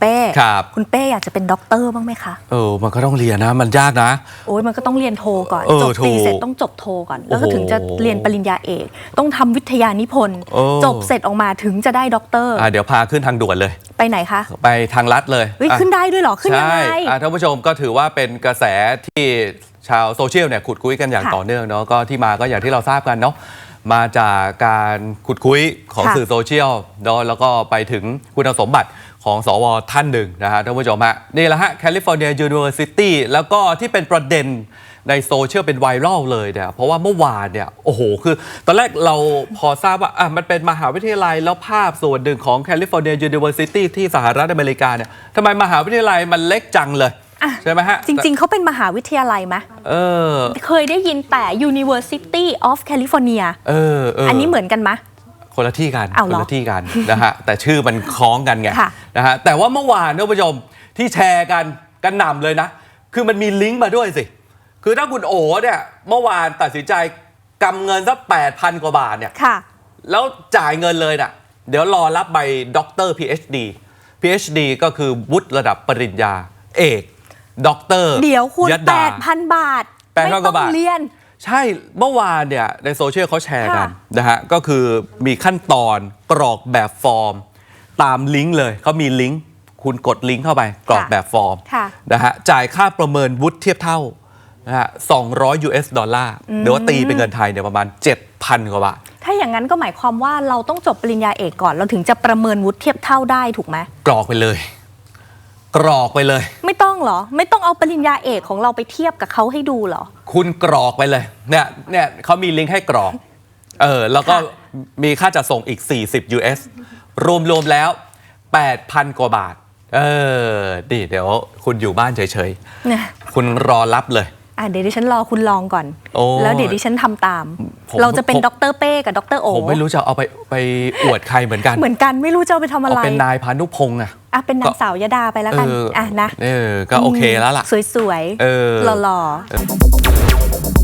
เป้ครับ คุณเป้อยากจะเป็นด็อกเตอร์บ้างไหมคะ เออ มันก็ต้องเรียนนะ มันยากนะ โอ้ยมันก็ต้องเรียนโทก่อน เออจบตรีถูกเสร็จต้องจบโทก่อน แล้วก็โอ้โหถึงจะเรียนปริญญาเอก ต้องทำวิทยานิพนธ์โอ้จบเสร็จออกมาถึงจะได้ด็อกเตอร์ อะเดี๋ยวพาขึ้นทางด่วนเลย ไปไหนคะไปทางลัดเลยเฮ้ยอะขึ้นได้ด้วยเหรอ ขึ้นยังไง ใช่อะท่านผู้ชมก็ถือว่าเป็นกระแสที่ชาวโซเชียลเนี่ยขุดคุยกันอย่างค่ะต่อเนื่องเนาะก็ที่มาก็อย่างที่เราทราบกันเนาะ มาจากการขุดคุยของค่ะสื่อโซเชียลเนาะแล้วก็ไปถึงคุณสมบัติของสวท่านหนึ่งนะฮะท่านผู้ชมฮะนี่แหละฮะแคลิฟอร์เนียยูนิเวอร์ซิตี้แล้วก็ที่เป็นประเด็นในโซเชียลเป็นไวรัลเลยเนี่ยเพราะว่าเมื่อวานเนี่ยโอ้โห คือ ตอนแรกเราพอทราบว่าอะมันเป็นมหาวิทยาลัยแล้วภาพส่วนหนึ่งของแคลิฟอร์เนียยูนิเวอร์ซิตี้ที่สหรัฐอเมริกาเนี่ยทำไมมหาวิทยาลัยมันเล็กจังเลย อะใช่ไหมฮะจริง ๆ เขาเป็นมหาวิทยาลัยไหมเออเคยได้ยินแต่ University of California เออเอออัอันนี้เหมือนกันไหม คนละที่กันอ้าวคเหรนอละที่กันนะฮะแต่ชื่อมันคล้องกันไงค่ะนะฮะแต่ว่าเมื่อวานท่านผู้ชมที่แชร์กันกันหน่ำเลยนะ คือมันมีลิงก์มาด้วยสิ คือถ้าคุณโอเนี่ยเมื่อวานตัดสินใจกำเงินสักแปดพันกว่าบาทเนี่ย ค่ะ แล้วจ่ายเงินเลยน่ะ เดี๋ยวรอรับใบด็อกเตอร์ PhD PhD ก็คือวุฒิระดับปริญญาเอก ด็อกเตอร์เดี๋ยวคุณ ยดา 8,000 บาท 8,000ไม่กต้ว่าบาทเรียน ใช่เมื่อวานเนี่ยในโซเชียลเขาแชร์กันค่ะ นะฮะ ก็คือมีขั้นตอนกรอกแบบฟอร์ม ตามลิงก์เลยเขามีลิงก์ คุณกดลิงก์เข้าไป กรอกแบบฟอร์มค่ะนะฮะจ่ายค่าประเมินวุฒิเทียบเท่านะฮะ200 US ดอลลาร์หรือว่าตีเป็นเงินไทยเนี่ยประมาณ 7,000 กว่าบาท ถ้าอย่างนั้นก็หมายความว่าเราต้องจบปริญญาเอกก่อน เราถึงจะประเมินวุฒิเทียบเท่าได้ถูกไหม กรอกไปเลย กรอกไปเลย ไม่ต้องเหรอ ไม่ต้องเอาปริญญาเอกของเราไปเทียบกับเขาให้ดูเหรอ คุณกรอกไปเลย เนี่ยเนี่ยเขามีลิงก์ให้กรอก เออ แล้วก็ค่ะมีค่าจัดส่งอีก 40 US รวม ๆ แล้ว 8,000 กว่าบาท เออดิเดี๋ยวคุณอยู่บ้านเฉยเนี่ยๆคุณรอรับเลย อะเดี๋ยวดิฉันรอคุณลองก่อน โอ้แล้วเดี๋ยวดิฉันทำตาม ผมเราจะเป็นผม ด็อกเตอร์เป้กับด็อกเตอร์โอผมไม่รู้จะเอาไปไปอวดใครเหมือนกัน เหมือนกันไม่รู้จะเอาไปทำอะเอาไรเป็นนายพานุพงษ์อะอะเป็นนางสาวยดาไปแล้วกันเอออะนะเออก็โอเคแล้วล่ะ สวยเออๆหล่อๆ